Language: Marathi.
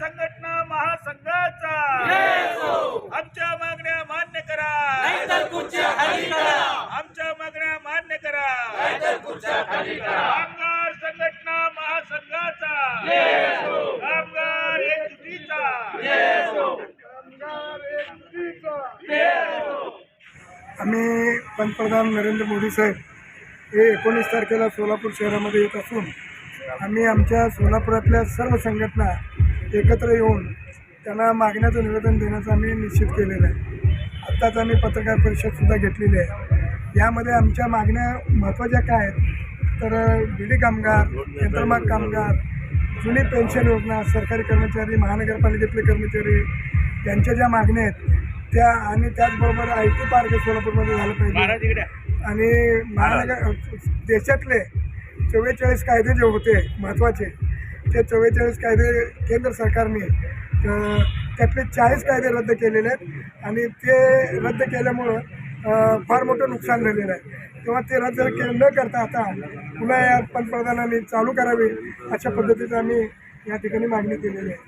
संघटना महासंघाचा. आमच्या मागण्या मान्य करा. आमच्या मागण्या मान्य करा. कामगार संघटना महासंघाचा. कामगार एकजुटीचा आम्ही पंतप्रधान नरेंद्र मोदी साहेब हे एकोणीस तारखेला सोलापूर शहरामध्ये येत असून आम्ही आमच्या सोलापुरातल्या सर्व संघटना एकत्र येऊन त्यांना मागण्याचं निवेदन देण्याचं आम्ही निश्चित केलेलं आहे. आत्ताच आम्ही पत्रकार परिषदसुद्धा घेतलेली आहे. यामध्ये आमच्या मागण्या महत्त्वाच्या काय आहेत? तर बिडी कामगार यंत्रमाग कामगार जुनी पेन्शन योजना सरकारी कर्मचारी महानगरपालिकेतले कर्मचारी यांच्या ज्या मागण्या आहेत त्या आणि त्याचबरोबर आय टी पार्क सोलापूरमध्ये झालं पाहिजे. आणि महानगर देशातले चव्वेचाळीस कायदे जे होते महत्त्वाचे ते चव्वेचाळीस कायदे केंद्र सरकारने त्यातले चाळीस कायदे रद्द केलेले आहेत. आणि ते रद्द केल्यामुळं फार मोठं नुकसान झालेलं आहे. तेव्हा ते रद्द के न करता आता पुन्हा या पंतप्रधानांनी चालू करावी अशा पद्धतीचं आम्ही या ठिकाणी मागणी केलेली आहे.